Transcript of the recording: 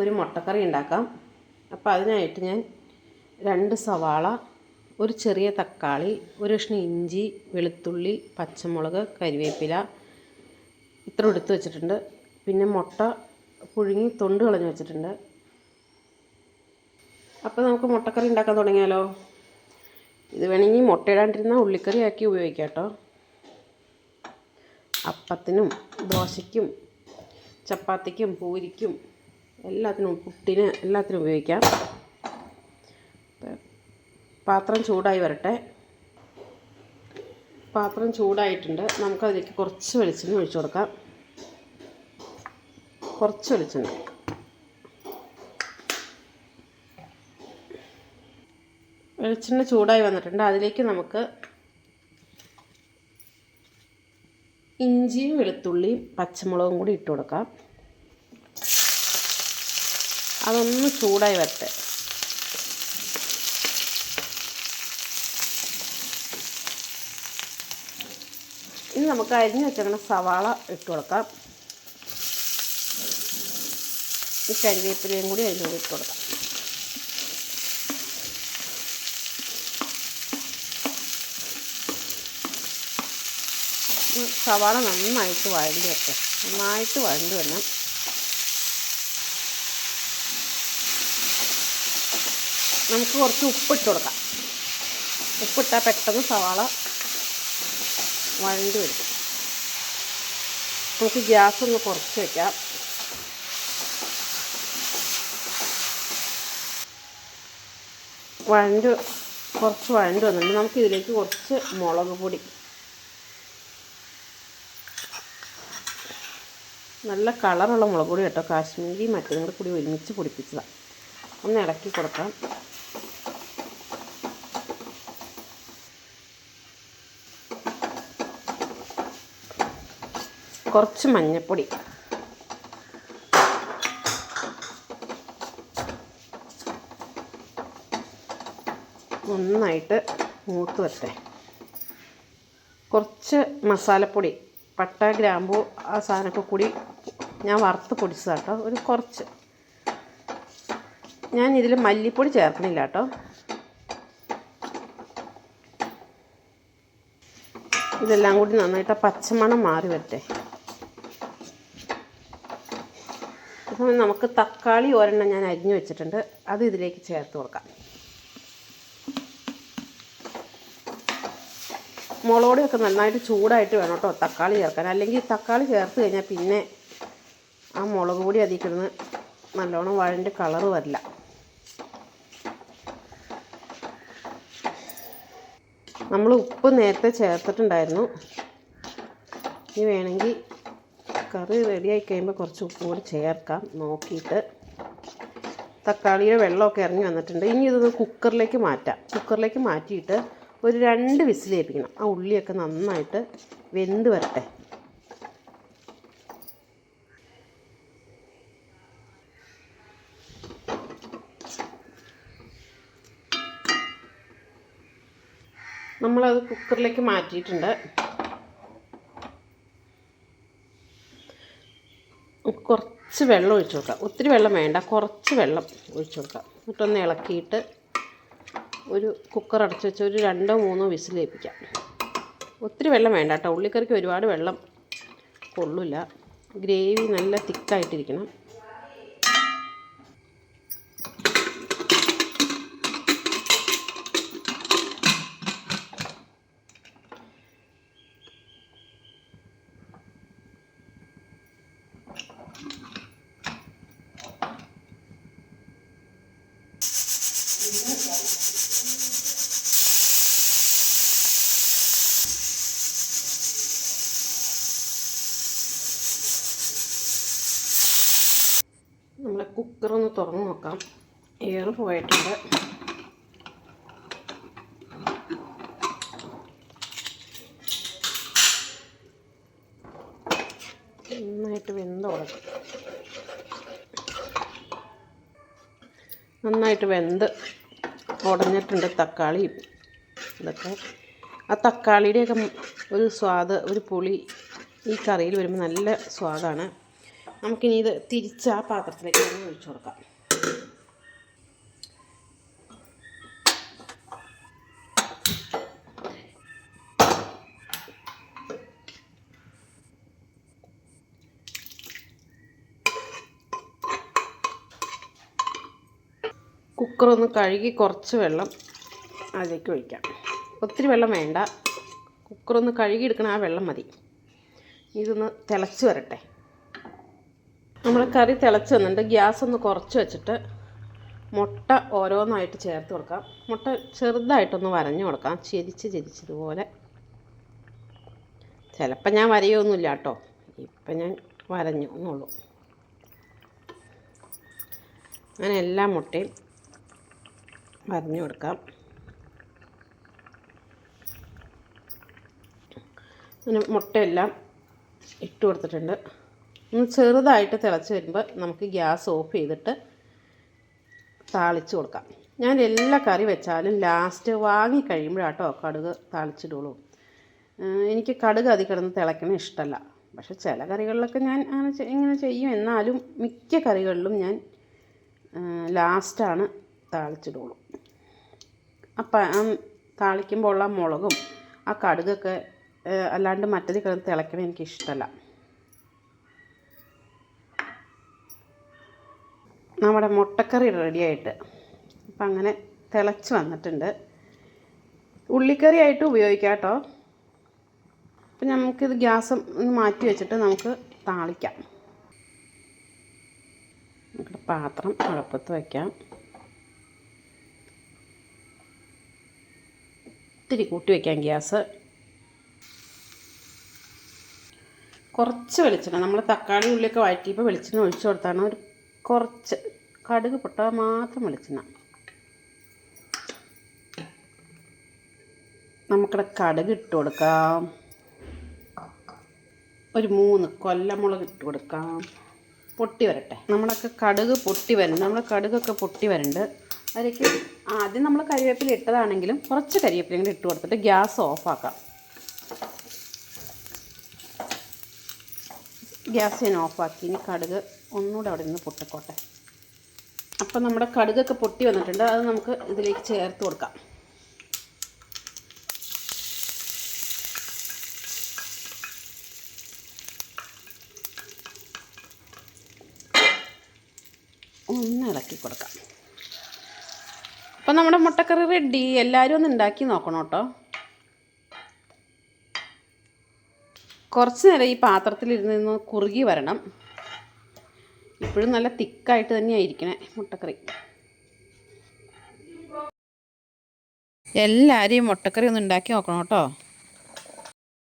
നമുക്കൊരു മുട്ടക്കറി ഉണ്ടാക്കാം. അപ്പോൾ അതിനായിട്ട് ഞാൻ രണ്ട് സവാള ഒരു ചെറിയ തക്കാളി ഒരു കഷ്ണം ഇഞ്ചി വെളുത്തുള്ളി പച്ചമുളക് കരിവേപ്പില ഇത്ര എടുത്ത് വെച്ചിട്ടുണ്ട്. പിന്നെ മുട്ട പുഴുങ്ങി തൊണ്ട് കളഞ്ഞ് വെച്ചിട്ടുണ്ട്. അപ്പോൾ നമുക്ക് മുട്ടക്കറി ഉണ്ടാക്കാൻ തുടങ്ങിയാലോ? ഇത് വേണമെങ്കിൽ മുട്ടയിടാണ്ടിരുന്ന ഉള്ളിക്കറി ആക്കി ഉപയോഗിക്കാം കേട്ടോ. അപ്പത്തിനും ദോശയ്ക്കും ചപ്പാത്തിക്കും പൂരിക്കും എല്ലാത്തിനും പുട്ടിന് എല്ലാത്തിനും ഉപയോഗിക്കാം. പാത്രം ചൂടായി വരട്ടെ. പാത്രം ചൂടായിട്ടുണ്ട്. നമുക്കതിലേക്ക് കുറച്ച് വെളിച്ചെണ്ണ ഒഴിച്ചു കൊടുക്കാം. കുറച്ച് വെളിച്ചെണ്ണ. വെളിച്ചെണ്ണ ചൂടായി വന്നിട്ടുണ്ട്. അതിലേക്ക് നമുക്ക് ഇഞ്ചിയും വെളുത്തുള്ളിയും പച്ചമുളകും കൂടി ഇട്ട് കൊടുക്കാം. അതൊന്ന് ചൂടായി വരട്ടെ. ഇനി നമുക്ക് അരിഞ്ഞ് വെച്ചിരിക്കുന്ന സവാള ഇട്ട് കൊടുക്കാം. ഈ കരിവേപ്പിലയും കൂടി അതിന്റെ കൂടി ഇട്ട് കൊടുക്കാം. സവാള നന്നായിട്ട് വഴണ്ടി വെക്കാം നന്നായിട്ട് വഴണ്ടി വരണം. നമുക്ക് കുറച്ച് ഉപ്പിട്ട് കൊടുക്കാം. ഉപ്പിട്ടാൽ പെട്ടെന്ന് സവാള വഴണ്ടി വരും. നമുക്ക് ഗ്യാസ് ഒന്ന് കുറച്ച് വയ്ക്കാം വഴണ്ട് കുറച്ച് വഴണ്ട് വന്നിട്ടുണ്ട്. നമുക്ക് ഇതിലേക്ക് കുറച്ച് മുളക് പൊടി. നല്ല കളറുള്ള മുളക് പൊടി കേട്ടോ. കാശ്മീരി മറ്റേ കൂടി ഒരുമിച്ച് പൊടിപ്പിച്ചതാണ് ഒന്ന് ഇളക്കി കൊടുക്കാം. കുറച്ച് മഞ്ഞൾപ്പൊടി നന്നായിട്ട് മൂത്ത് വരട്ടെ. കുറച്ച് മസാലപ്പൊടി പട്ട ഗ്രാമ്പു ആ സാധനമൊക്കെ കൂടി ഞാൻ വറുത്ത് പൊടിച്ചതാണ് കേട്ടോ. ഒരു കുറച്ച്. ഞാൻ ഇതിൽ മല്ലിപ്പൊടി ചേർക്കണില്ല കേട്ടോ. ഇതെല്ലാം കൂടി നന്നായിട്ട് പച്ചമണം മാറി വരട്ടെ. അപ്പം നമുക്ക് തക്കാളി ഒരെണ്ണം ഞാൻ അരിഞ്ഞു വെച്ചിട്ടുണ്ട്. അത് ഇതിലേക്ക് ചേർത്ത് കൊടുക്കാം. മുളകൊടിയൊക്കെ നന്നായിട്ട് ചൂടായിട്ട് വേണം കേട്ടോ തക്കാളി ചേർക്കാൻ. അല്ലെങ്കിൽ തക്കാളി ചേർത്ത് കഴിഞ്ഞാൽ പിന്നെ ആ മുളക് പൊടി അതിൽ കിടന്ന് നല്ലോണം വഴന്റെ കളറ് വരില്ല. നമ്മൾ ഉപ്പ് നേരത്തെ ചേർത്തിട്ടുണ്ടായിരുന്നു. ഇനി വേണമെങ്കിൽ കറി റെഡിയായി കഴിയുമ്പോൾ കുറച്ച് ഉപ്പ് കൂടി ചേർക്കാം. നോക്കിയിട്ട് തക്കാളിയുടെ വെള്ളമൊക്കെ ഇറങ്ങി വന്നിട്ടുണ്ട്. ഇനി ഇതൊന്ന് കുക്കറിലേക്ക് മാറ്റാം. കുക്കറിലേക്ക് മാറ്റിയിട്ട് ഒരു രണ്ട് വിസിലേൽപ്പിക്കണം ആ ഉള്ളിയൊക്കെ നന്നായിട്ട് വെന്ത് വരട്ടെ. നമ്മളത് കുക്കറിലേക്ക് മാറ്റിയിട്ടുണ്ട്. വെള്ളം ഒഴിച്ചു കൊടുക്കാം. ഒത്തിരി വെള്ളം വേണ്ട കുറച്ച് വെള്ളം ഒഴിച്ചു കൊടുക്കാം. എന്നിട്ടൊന്ന് ഇളക്കിയിട്ട് ഒരു കുക്കർ അടച്ച് വെച്ച് ഒരു രണ്ടോ മൂന്നോ വിസിൽ ഏൽപ്പിക്കാം. ഒത്തിരി വെള്ളം വേണ്ട കേട്ടോ. ഉള്ളിക്കറിക്ക് ഒരുപാട് വെള്ളം കൊള്ളില്ല ഗ്രേവി നല്ല തിക്കായിട്ടിരിക്കണം. കുക്കറൊന്ന് തുറന്ന് നോക്കാം എയർ പോയിട്ടുണ്ട്. നന്നായിട്ട് വെന്ത് ഉടക്കും നന്നായിട്ട് വെന്ത് ഉടഞ്ഞിട്ടുണ്ട് തക്കാളി ഇതൊക്കെ. ആ തക്കാളിയുടെയൊക്കെ ഒരു സ്വാദ് ഒരു പുളി ഈ കറിയിൽ വരുമ്പോൾ നല്ല സ്വാദാണ്. നമുക്കിനി ഇത് തിരിച്ച് ആ പാത്രത്തിലേക്ക് തന്നെ ഒഴിച്ചു കൊടുക്കാം. കുക്കറൊന്ന് കഴുകി കുറച്ച് വെള്ളം അതിലേക്ക് ഒഴിക്കാം. ഒത്തിരി വെള്ളം വേണ്ട. കുക്കറൊന്ന് കഴുകി എടുക്കണ ആ വെള്ളം മതി. ഇതൊന്ന് തിളച്ച് വരട്ടെ. നമ്മുടെ കറി തിളച്ച് വന്നിട്ട് ഗ്യാസ് ഒന്ന് കുറച്ച് വെച്ചിട്ട് മുട്ട ഓരോന്നായിട്ട് ചേർത്ത് കൊടുക്കാം. മുട്ട ചെറുതായിട്ടൊന്ന് വരഞ്ഞു കൊടുക്കാം. ചിരിച്ച് ചിരിച്ചതുപോലെ ചിലപ്പോൾ ഞാൻ വരയൊന്നുമില്ല കേട്ടോ. ഇപ്പം ഞാൻ വരഞ്ഞു എന്നുള്ളൂ. അങ്ങനെ എല്ലാ മുട്ടയും വരഞ്ഞു കൊടുക്കാം. അങ്ങനെ മുട്ടയെല്ലാം ഇട്ട് കൊടുത്തിട്ടുണ്ട്. ചെറുതായിട്ട് തിളച്ച് വരുമ്പോൾ നമുക്ക് ഗ്യാസ് ഓഫ് ചെയ്തിട്ട് താളിച്ച് കൊടുക്കാം. ഞാൻ എല്ലാ കറി വെച്ചാലും ലാസ്റ്റ് വാങ്ങി കഴിയുമ്പോഴാട്ടോ കടുക് താളിച്ചിടുള്ളൂ. എനിക്ക് കടുക് അതി കിടന്ന് തിളയ്ക്കണ ഇഷ്ടമല്ല പക്ഷെ ചില കറികളിലൊക്കെ ഞാൻ അങ്ങനെ ഇങ്ങനെ ചെയ്യും. എന്നാലും മിക്ക കറികളിലും ഞാൻ ലാസ്റ്റാണ് താളിച്ചിടുള്ളൂ. അപ്പം താളിക്കുമ്പോൾ ഉള്ള മുളകും ആ കടുകൊക്കെ അല്ലാണ്ട് മറ്റേത് കിടന്ന് തിളയ്ക്കണ എനിക്ക് ഇഷ്ടമല്ല നമ്മുടെ മുട്ടക്കറി റെഡിയായിട്ട്. അപ്പം അങ്ങനെ തിളച്ച് വന്നിട്ടുണ്ട്. ഉള്ളിക്കറി ആയിട്ട് ഉപയോഗിക്കാം കേട്ടോ. അപ്പം നമുക്കിത് ഗ്യാസ് മാറ്റി വെച്ചിട്ട് നമുക്ക് താളിക്കാം. നമ്മുടെ പാത്രം അടുപ്പത്ത് വയ്ക്കാം ഇത്തിരി കൂട്ടി വയ്ക്കാം ഗ്യാസ്. കുറച്ച് വെളിച്ചെണ്ണ നമ്മൾ തക്കാളി ഉള്ളിയൊക്കെ വഴറ്റിയപ്പോൾ വെളിച്ചെണ്ണ ഒഴിച്ചു കൊടുത്താണ്. ഒരു കുറച്ച് കടുക് പൊട്ടാൻ മാത്രം വെളിച്ചെണ്ണ. നമുക്കിവിടെ കടുക് ഇട്ട് കൊടുക്കാം. ഒരു മൂന്ന് കൊല്ലമുളക് ഇട്ട് കൊടുക്കാം. പൊട്ടി വരട്ടെ. നമ്മളൊക്കെ കടുക് പൊട്ടി വരുന്നുണ്ട്. നമ്മൾ കടുകൊക്കെ പൊട്ടി വരുന്നുണ്ട്. അതിലേക്ക് ആദ്യം നമ്മൾ കരിവേപ്പില ഇട്ടതാണെങ്കിലും കുറച്ച് കരിവേപ്പില കൂടി ഇട്ട് കൊടുത്തിട്ട് ഗ്യാസ് ഓഫാക്കാം. ഗ്യാസ് ഞാൻ ഓഫാക്കി. ഇനി കടുക് ഒന്നുകൂടെ അവിടെ നിന്ന് പൊട്ടിക്കോട്ടെ. അപ്പം നമ്മുടെ കടുകൊക്കെ പൊട്ടി വന്നിട്ടുണ്ട്. അത് നമുക്ക് ഇതിലേക്ക് ചേർത്ത് കൊടുക്കാം. ഒന്ന് ഇളക്കി കൊടുക്കാം. അപ്പം നമ്മുടെ മുട്ടക്കറി റെഡി എല്ലാവരും ഒന്ന് ഉണ്ടാക്കി നോക്കണം കേട്ടോ. കുറച്ച് നേരം ഈ പാത്രത്തിലിരുന്ന് കുറുകി വരണം. ഇപ്പോഴും നല്ല തിക്കായിട്ട് തന്നെയായിരിക്കണേ മുട്ടക്കറി. എല്ലാവരും മുട്ടക്കറി ഒന്ന് ഉണ്ടാക്കി നോക്കണം കേട്ടോ.